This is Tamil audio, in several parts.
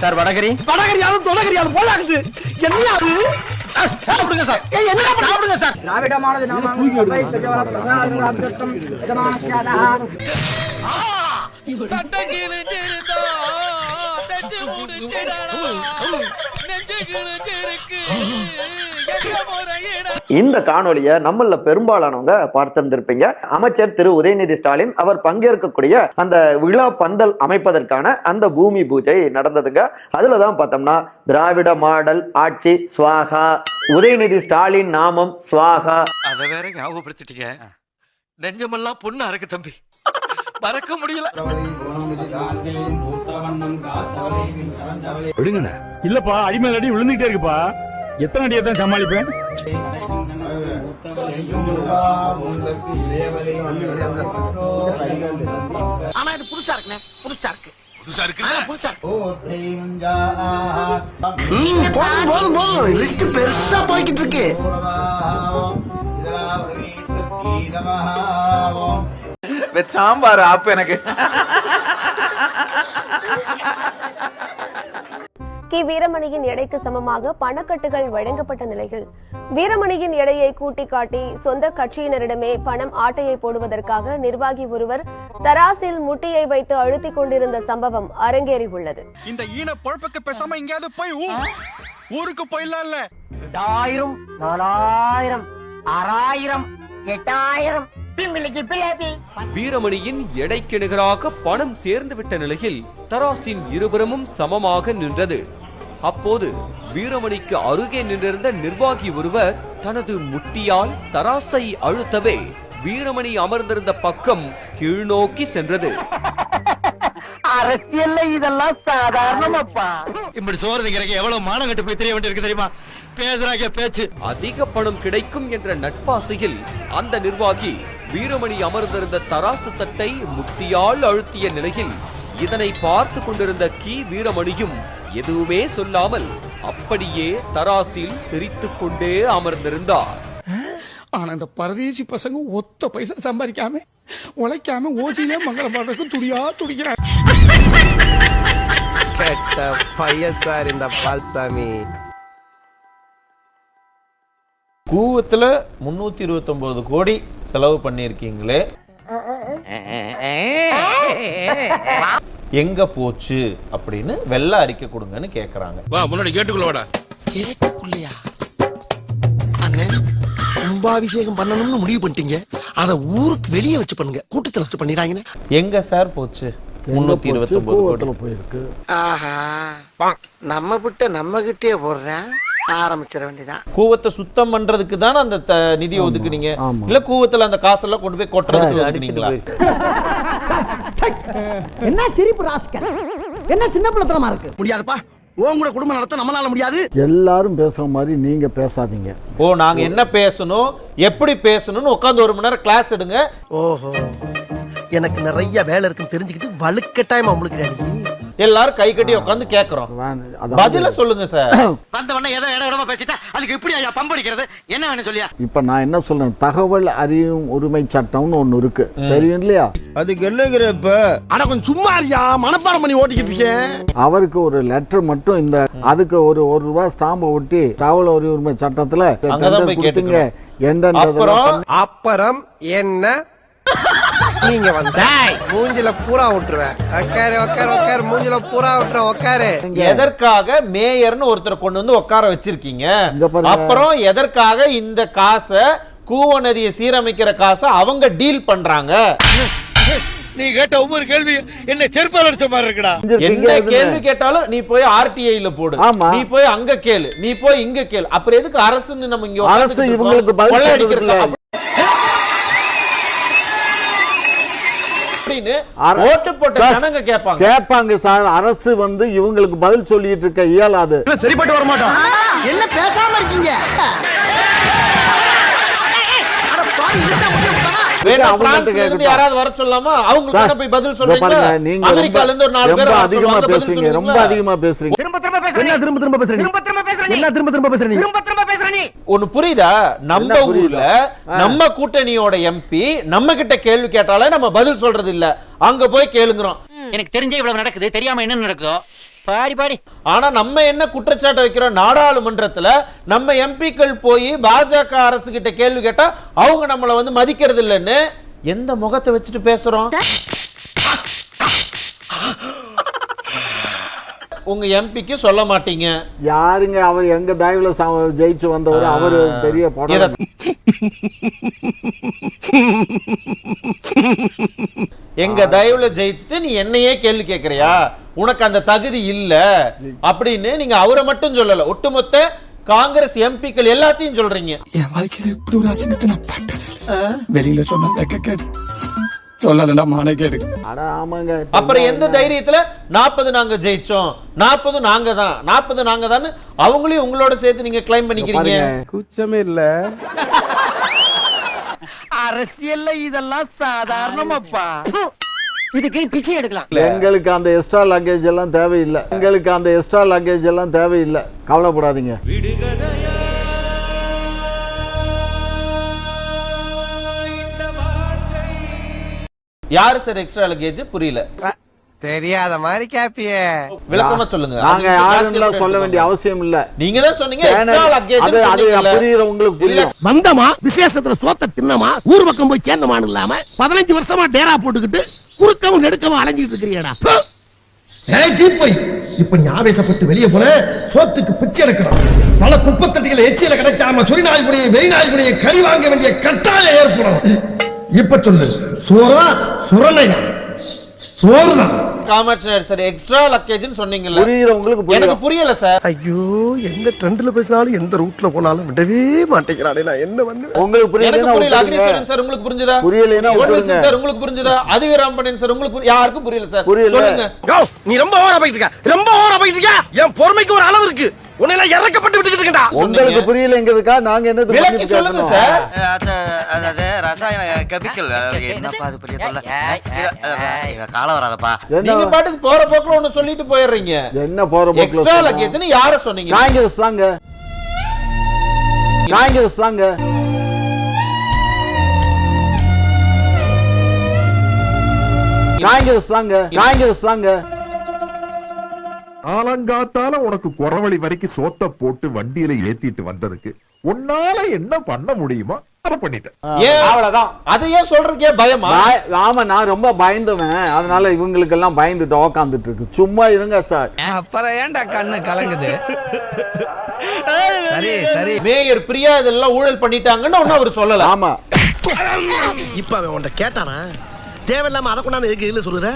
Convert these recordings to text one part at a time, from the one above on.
சார் வடகரி. வடகரியாலும் தொடகரியாலும் போலாகுது என்ன அது? சாப்பிடுங்க சார். என்ன சாப்பிடுங்க? சார். திராவிடமானது சட்டம் இந்த காணொளியை நம்மள பெரும்பாலானவங்க பார்த்திருந்திருப்பீங்க. அமைச்சர் திரு. உதயநிதி ஸ்டாலின் அவர் பங்கேற்கக்கூடிய அந்த விழா பந்தல் அமைப்பதற்கான அந்த பூமி பூஜை நடந்ததுங்க. அதுலதான் பார்த்தோம்னா திராவிட மாடல் ஆட்சி ஸ்வாகா உதயநிதி ஸ்டாலின் நாமம் ஸ்வாகா அத வேற ஞாபகப்படுத்திட்டீங்க. நெஞ்சமெல்லாம் பொண்ணா இருக்கு தம்பி. மறக்க முடியல. விடுங்கண்ணே. இல்லப்பா அடிமேல் அடி விழுந்துகிட்டே இருக்குப்பா. எத்தனை அடியை தான் சமாளிப்பேன்? ஆனா இது புதுசா இருக்குண்ணே. புதுசா இருக்கு. புதுசா இருக்கு. பெருசா போய்கிட்டு இருக்கு. சாம்பார் ஆப்பு எனக்கு. கி வீரமணியின் எடைக்கு சமமாக பணக்கட்டுகள் வழங்கப்பட்ட நிலையில் வீரமணியின் எடையை கூட்டி காட்டி சொந்த கட்சியினரிடமே பணம் ஆட்டையை போடுவதற்காக நிர்வாகி ஒருவர் தராசில் முட்டியை வைத்து அழுத்திக் கொண்டிருந்த சம்பவம் அரங்கேறியுள்ளது. இந்த ஈன பொழப்புக்கு பேசாம எங்கேயாவது போய் ஊருக்கு ரெண்டாயிரம் நாலாயிரம் ஆறாயிரம் எட்டாயிரம். பிள்ளைக்கு பிள்ளைக்கு வீரமணியின் எடைக்கு நிகராக பணம் சேர்ந்துவிட்ட நிலையில் தராசின் இருபுறமும் சமமாக நின்றது. அப்போது வீரமணிக்கு அருகே நின்றிருந்த நிர்வாகி ஒருவர் தனது முட்டியால் தராசை அழுத்தவே வீரமணி அமர்ந்திருந்த பக்கம் கீழ்நோக்கி சென்றது. அரசியல்ல இதெல்லாம் சாதாரணமாப்பா. இப்படி சோறு திங்கிறக்கு எவ்வளவு மானம் கட்டு போய் தெரிய வேண்டியிருக்கு தெரியுமா? பேசுறாங்க பேச்சு. அதிக பணம் கிடைக்கும் என்ற நட்பாசையில் அந்த நிர்வாகி வீரமணி அமர்ந்திருந்த தராசு தட்டை முட்டியால் அழுத்திய நிலையில் இதனை பார்த்து கொண்டிருந்த கி. வீரமணியும் எதுவுமே சொல்லாமல் அப்படியே தராசில் சிரித்துக் கொண்டே அமர்ந்திருந்தார். ஆனா இந்த பரதேசி பசங்க ஒத்த பைசா சம்பாதிக்காம உழைக்காம ஓசியிலே மங்களம் பாடுறதுக்கு துடியா துடிக்கிறாங்க. கெட்ட பையன் சார் இந்த பால்சாமி. கூவத்துல முன்னூத்தி இருபத்தொன்பது கோடி செலவு பண்ணிருக்கீங்களே எங்க போச்சு அப்படின்னு வெள்ள அறிக்கை கொடுங்கன்னு கேக்குறாங்க. வா முன்னாடி கேட்டுக்குள்ள வாடா. கேட்டுக்குள்ளையா? அண்ணே கும்பாபிஷேகம் பண்ணணும்னு முடிவு பண்ணிட்டீங்க. அத ஊருக்கு வெளியே வச்சு பண்ணுங்க. கூட்டத்துல வச்சு பண்ணிடுறாங்கன்னு எங்க சார் போச்சு? முன்னூத்தி இருபத்தொன்பது கோடி. போயிருக்கு. ஆஹா. நம்ம விட்டு நம்ம கிட்டே போடுறேன். ஆரம்பிச்சிட வேண்டியதான் கூவத்தை சுத்தம் பண்றதுக்கு தானே அந்த த- நிதியை ஒதுக்குனீங்க? இல்ல கூவத்துல அந்த காசெல்லாம் கொண்டு போய் கொட்டுறதுக்கு ஒதுக்குனீங்களா என்ன சிரிப்பு ராஸ்கல்? என்ன சின்ன பிள்ளைத்தனமா இருக்கு? முடியாதுப்பா. உன் கூட குடும்பம் நடத்த நம்மளால முடியாது. எல்லாரும் பேசுற மாதிரி நீங்க பேசாதீங்க. ஓ நாங்க என்ன பேசணும்? எப்படி பேசணும்னு உட்காந்து ஒரு மணி நேரம் கிளாஸ் எடுங்க. ஓஹோ. எனக்கு நிறைய வேலை இருக்குன்னு தெரிஞ்சுக்கிட்டு வலுக்கட்டாயமா உங்களுக்கு எல்லாரும் கை கட்டி உட்காந்து கேக்குறோம். பதில சொல்லுங்க சார். வந்த உடனே ஏதோ இடம் இடமா பேசிட்டா அதுக்கு எப்படி ஐயா பம்படிக்கிறது என்ன வேணும் சொல்லியா? இப்ப நான் என்ன சொல்றேன்? தகவல் அறியும் உரிமை சட்டம்னு ஒண்ணு இருக்கு. தெரியும் இல்லையா? அதுக்கு என்னங்கிற இப்ப? ஆனா கொஞ்சம் சும்மா இருக்கியா மனப்பாடம் பண்ணி ஓட்டிக்கிட்டு இருக்கேன் அவருக்கு ஒரு லெட்டர் மட்டும் இந்த அதுக்கு ஒரு ஒரு ரூபாய் ஸ்டாம்பை ஒட்டி தகவல் அறியும் உரிமை சட்டத்துல கொடுத்தீங்க. அப்புறம் அப்புறம் என்ன? நீங்க வந்த மூஞ்சில பூரா விட்டுருவேன் உக்காரு உக்காரு உக்காரு. மூஞ்சில பூரா விட்டுறேன் உக்காரு. எதற்காக மேயர்னு ஒருத்தரை கொண்டு வந்து உட்கார வச்சிருக்கீங்க. அப்புறம் எதற்காக இந்த காசை கூவ நதியை சீரமைக்கிற காசை அவங்க டீல் பண்றாங்க? நீ கேட்ட ஒவ்வொரு கேள்வி என்ன செருப்பால் அடிச்ச மாதிரி இருக்குடா. என்ன கேள்வி கேட்டாலும் நீ போய் ஆர்டிஐல போடு. நீ போய் அங்க கேளு. நீ போய் இங்க கேளு. அப்புறம் எதுக்கு அரசுன்னு நம்ம இங்க அரசு இவங்களுக்கு? பதில் கொள்ளையடிக்கிறதுக்கு சொல்றதுல. அப்படி- அப்படின்னு ஓட்டு போட்ட ஜனங்க கேட்பாங்க. கேட்பாங்க சார். அரசு வந்து இவங்களுக்கு பதில் சொல்லிட்டு இருக்க இயலாது. சரிப்பட்டு வர மாட்டோம் என்ன பேசாம இருக்கீங்க? யாராவது வர சார், தானே போய் பதில் பாருங்க நீங்க அமெரிக்கால இருந்து ஒரு நாலு பேர் அதிகமா பேசுறீங்க ரொம்ப? அதிகமா பேசுறீங்க. திரும்ப திரும்ப பேசுற என்ன திரும்ப திரும்ப பேசுற திரும்ப என்ன புரியுதா? நம்ம? ஊர்ல நம்ம கூட்டணியோட எம்பி நம்ம கிட்ட கேள்வி கேட்டாலே நம்ம பதில் சொல்றது இல்ல. அங்க போய் கேளுங்கிறோம். எனக்கு தெரிஞ்சே இவ்வளவு நடக்குது. தெரியாம என்ன நடக்குதோ? பாடி பாடி. ஆனா நம்ம என்ன குற்றச்சாட்டு வைக்கிறோம்? நாடாளுமன்றத்துல நம்ம எம்பிக்கள் போய் பாஜக அரசு கிட்ட கேள்வி கேட்டா அவங்க நம்மள வந்து மதிக்கிறது இல்லைன்னு எந்த முகத்தை வச்சுட்டு பேசுறோம்? உங்க எம்பிக்கு சொல்ல மாட்டீங்க. யாருங்க அவர்? எங்க தயவுல ஜெயிச்சு வந்தவர்? அவரு பெரிய படம் எங்க தயவுல ஜெயிச்சுட்டு நீ என்னையே கேள்வி கேக்குறியா? உனக்கு அந்த தகுதி இல்ல அப்படின்னு நீங்க அவரை மட்டும் சொல்லல. ஒட்டுமொத்த காங்கிரஸ் எம்பிக்கள் எல்லாத்தையும் சொல்றீங்க. என் வாழ்க்கையில இப்படி ஒரு அசிங்கத்தை நான் பட்டது வெளியில சொன்ன அப்புறம் எந்த தைரியத்துல? நாற்பது நாங்க ஜெயிச்சோம். நாற்பது நாங்க தான். நாற்பது நாங்க தான் அவங்களையும் உங்களோட சேர்த்து நீங்க கிளைம் பண்ணிக்கிறீங்க. கூச்சமே இல்ல. அரசியல்ல இதெல்லாம் சாதாரணமாப்பா. இதுக்கு பிச்சை எடுக்கலாம். எங்களுக்கு அந்த எக்ஸ்ட்ரா லக்கேஜ் எல்லாம் தேவையில்லை. எங்களுக்கு அந்த எக்ஸ்ட்ரா லக்கேஜ் எல்லாம் தேவையில்லை. கவலைப்படாதீங்க. யாரு சார் எக்ஸ்ட்ரா லக்கேஜ் புரியல. தெரியாத மாதிரி கேப்பியே. விளக்கமா சொல்லுங்க. நாங்க ஜாஸ்தியா சொல்ல வேண்டிய அவசியம் இல்ல. நீங்க தான் சொன்னீங்க எக்ஸ்ட்ரா லக்கேஜ் அது அது புரியுறவங்களுக்கு புரியும். வந்தமா விசேஷத்துல சோத்த தின்னமா ஊர் பக்கம் போய் சேர்ந்தமான்னு இல்லாம பதினஞ்சு வருஷமா டேரா போட்டுக்கிட்டு குறுக்கவும் நெடுக்கவும் அலைஞ்சிட்டு இருக்கிறியடா. ஏய் தீப்பொய் இப்ப நீ ஆவேசப்பட்டு வெளியே போல சோத்துக்கு பிச்சை எடுக்கணும். பல குப்பத்தட்டிகளை எச்சியில கிடைக்காம சொறி நாய்க்குடைய கறி வாங்க வேண்டிய கட்டாயம் ஏற்படும் இப்ப சொல்லு சோரா சுரணையா சோறுதான். நாயுடு சார் எக்ஸ்ட்ரா லக்கேஜ்னு சொன்னீங்கல்ல. புரியுறவங்களுக்கு எனக்கு புரியல சார் ஐயோ எந்த ட்ரெண்ட்ல பேசினாலும் எந்த ரூட்ல போனாலும் விடவே மாட்டேங்கிறானே நான் என்ன பண்ணு உங்களுக்கு புரியல. அக்னீஸ்வரன் சார் உங்களுக்கு புரிஞ்சுதா? விட்டுடுங்க. சார் உங்களுக்கு புரிஞ்சுதா? அதுவே ராம்பண்ணன் சார் உங்களுக்கு யாருக்கும் புரியல சார் புரியல. சொல்லுங்க. நீ ரொம்ப ஓவரா இருக்க. ரொம்ப ஓவரா இருக்க. என் பொறுமைக்கு ஒரு அளவு இருக்கு. உன்னை இறக்கப்பட்டு விட்டுக்கிட்டு இருக்கா உங்களுக்கு புரியலைங்கிறதுக்கா நாங்க என்ன விளக்கி சொல்லுங்க சார். அதாவது ரசாயன கெமிக்கல். என்னப்பா அது பெரிய தொல்லை. காலம் வராதப்பா. நீங்க பாட்டுக்கு போற போக்குல ஒண்ணு சொல்லிட்டு போயிடுறீங்க. என்ன போற போக்குல எக்ஸ்ட்ரா சொல்றோம்? லக்கேஜ்னு யார சொன்னீங்க? காங்கிரஸ் தாங்க. காங்கிரஸ் தாங்க. காங்கிரஸ் தாங்க. காங்கிரஸ் தாங்க. காலங்காத்தால உனக்கு குறவழி வரைக்கும் சோத்த போட்டு வண்டியில ஏத்திட்டு வந்ததுக்கு உன்னால என்ன பண்ண முடியுமோ அதை பண்ணிட்டேன் ஏன்? அவ்வளவுதான். அதை ஏன் சொல்றதுக்கே பயமா? பய- ஆமா நான் ரொம்ப பயந்தவன். அதனால இவங்களுக்கு எல்லாம் பயந்துட்டு உக்காந்துட்டு இருக்கு சும்மா இருங்க சார். அப்புறம் ஏன்டா கண்ணு கலங்குது? சரி சரி. மேயர் பிரியா இதெல்லாம் ஊழல் பண்ணிட்டாங்கன்னு ஒன்னும் அவர் சொல்லல. ஆமா. இப்ப அவன் உன்ட்ட கேட்டானா? தேவையில்லாம அதை கொண்டாந்து எதுக்கு இதுல சொல்லுற?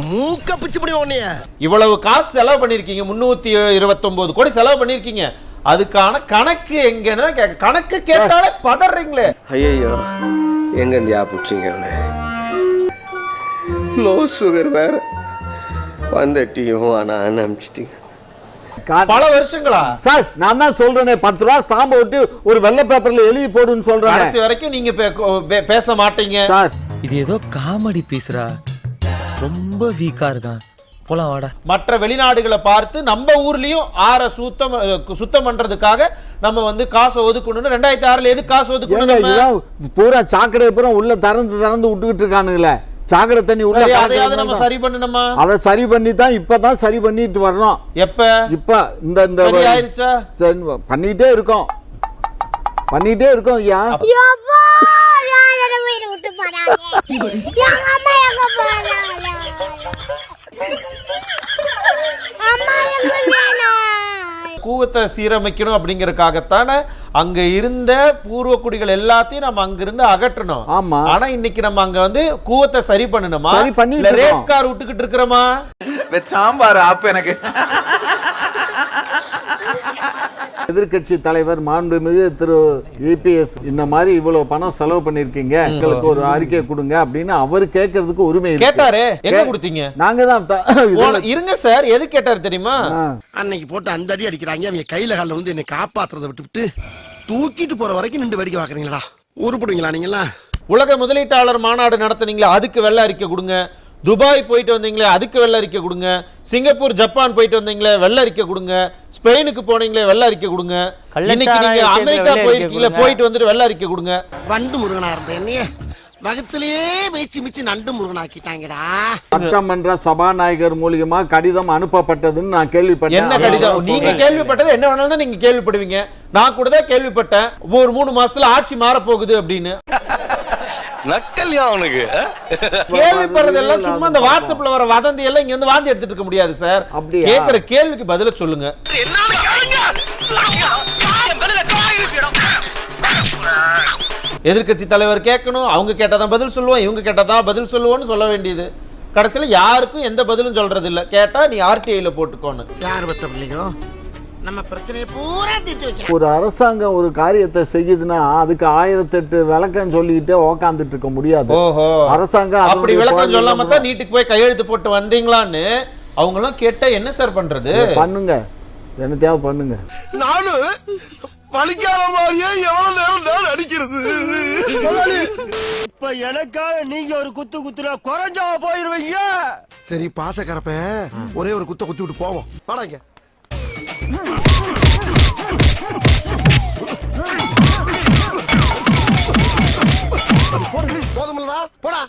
மூக்க பிச்சு முடியும் உன்னைய. இவ்வளவு காசு செலவு பண்ணிருக்கீங்க. முன்னூத்தி இருபத்தொன்பது கோடி செலவு பண்ணிருக்கீங்க. அதுக்கான கணக்கு எங்கன்னு தான் கேக்க கணக்கு கேட்டாலே பதறீங்களே. ஐயோ எங்க இருந்து ஆப்பிட்டீங்க அவனை லோ சுகர் வேற. வந்த டீயும் ஆனால் அனுப்பிச்சிட்டீங்க பல வருஷங்களா? சார் நான் தான் சொல்றேனே பத்து ரூபா ஸ்டாம்பை விட்டு ஒரு வெள்ளை பேப்பர்ல எழுதி போடுன்னு சொல்றேன். கடைசி வரைக்கும் நீங்க பேச மாட்டீங்க. சார். இது ஏதோ காமெடி பீஸ்ரா. ரொம்ப வீக்கா இருக்கான். போலாம் வாடா. மற்ற வெளிநாடுகளை பார்த்து நம்ம ஊர்லயும் ஆற சுத்தம் சுத்தம் பண்றதுக்காக நம்ம வந்து காசை ஒதுக்கணும்னு ரெண்டாயிரத்தி ஆறுல எது காசு ஒதுக்கணும் பூரா சாக்கடை பூரா உள்ள திறந்து திறந்து விட்டுக்கிட்டு இருக்கானுங்களே. சாக்கடை தண்ணி உள்ள நம்ம. சரி பண்ணணுமா? அதை சரி பண்ணி தான் இப்பதான் சரி பண்ணிட்டு வர்றோம். எப்ப? இப்ப இந்த இந்த பண்ணிட்டே இருக்கோம். பண்ணிட்டே இருக்கோம் ஐயா. விட்டு போறாங்க. எங்க அம்மா எங்க போறாங்க? அம்மா எங்க வேணும் கூவத்தை சீரமைக்கணும் அப்படிங்கறதுக்காகத்தானே அங்க இருந்த பூர்வ குடிகள் எல்லாத்தையும் நம்ம அங்கிருந்து அகற்றணும். ஆமா. ஆனா இன்னைக்கு நம்ம அங்க வந்து கூவத்தை சரி பண்ணணுமா? சரி இல்ல ரேஸ். கார் விட்டுக்கிட்டு இருக்கிறோமா? சாம்பார் ஆப்பு எனக்கு. எதிர்க்கட்சி தலைவர் மாண்புமிகு திரு இபிஎஸ் இந்த மாதிரி இவ்வளவு பணம் செலவு பண்ணிருக்கீங்க எங்களுக்கு ஒரு அறிக்கை கொடுங்க அப்படின்னு அவர் கேட்கறதுக்கு உரிமை. கேட்டாரு. கே- கொடுத்தீங்க? நாங்க தான் இருங்க சார். எது கேட்டாரு தெரியுமா. அன்னைக்கு போட்டு அந்த அடி அடிக்கிறாங்க. அவங்க கையில காலில் வந்து என்னை காப்பாத்துறதை விட்டுவிட்டு தூக்கிட்டு போற வரைக்கும் நின்று வேடிக்கை பாக்குறீங்களா உருப்படுவீங்களா நீங்களா உலக முதலீட்டாளர் மாநாடு நடத்துனீங்களே அதுக்கு வெள்ள அறிக்கை கொடுங்க. துபாய் போயிட்டு வந்தீங்களே அதுக்கு வெள்ள அறிக்கை கொடுங்க. சிங்கப்பூர் ஜப்பான் போயிட்டு வந்தீங்களே வெள்ள அறிக்கை கொடுங்க. ஸ்பெயினுக்கு போனீங்களே வெள்ள அறிக்கை கொடுங்க இன்னைக்கு நீங்க அமெரிக்கா போயிருக்கீங்களே போயிட்டு வந்துட்டு வெள்ள அறிக்கை கொடுங்க. வண்டு முருகனா இருந்த என்னைய? வகத்திலேயே மேய்ச்சி மிச்சு நண்டு முருகனாக்கிட்டாங்கடா. சட்டமன்ற சபாநாயகர் மூலியமா கடிதம் அனுப்பப்பட்டதுன்னு நான் கேள்விப்பட்டேன். என்ன கடிதம்? நீங்க கேள்விப்பட்டது என்ன வேணாலும் தான் நீங்க கேள்விப்படுவீங்க. நான் கூட தான் கேள்விப்பட்டேன். ஒரு மூணு மாசத்துல ஆட்சி மாற போகுது அப்படின்னு. நக்கல்யா அவனுக்கு கேள்விப்படுறதெல்லாம் சும்மா இந்த வாட்ஸ்அப்ல வர வதந்தி எல்லாம் இங்க வந்து வாந்தி எடுத்துட்டு இருக்க முடியாது சார்? கேக்குற கேள்விக்கு பதில சொல்லுங்க. எதிர்க்கட்சி தலைவர் கேட்கணும் அவங்க கேட்டாதான் பதில் சொல்லுவோம் இவங்க கேட்டாதான் பதில் சொல்லுவோம்னு சொல்ல வேண்டியது. கடைசியில யாருக்கும் எந்த பதிலும் சொல்றது இல்ல கேட்டா நீ ஆர்டிஐல போட்டுக்கோன்னு. யார் பத்த பிள்ளைங்க நம்ம பிரச்சனையை பூரா தீர்த்து வைக்க ஒரு அரசாங்கம் ஒரு காரியத்தை செய்யுதுன்னா அதுக்கு ஆயிரத்தெட்டு விளக்கம் சொல்லிக்கிட்டே உக்காந்துட்டு இருக்க முடியாது. அரசாங்கம் அப்படி விளக்கம் சொல்லாம தான் நீட்டுக்கு போய் கையெழுத்து போட்டு வந்தீங்களான்னு அவங்க எல்லாம் கேட்டா என்ன சார் பண்றது? பண்ணுங்க. என்னத்தையாவது பண்ணுங்க. நானும் பழிக்காத மாதிரியே எவ்வளவு நேரம் நான் அடிக்கிறது? இப்ப எனக்காக நீங்க ஒரு குத்து குத்துனா குறைஞ்சா போயிருவீங்க. சரி பாசக்கரப்ப ஒரே ஒரு குத்த குத்தி விட்டு போவோம். வாடாங்க போதுமில்லடா போடா.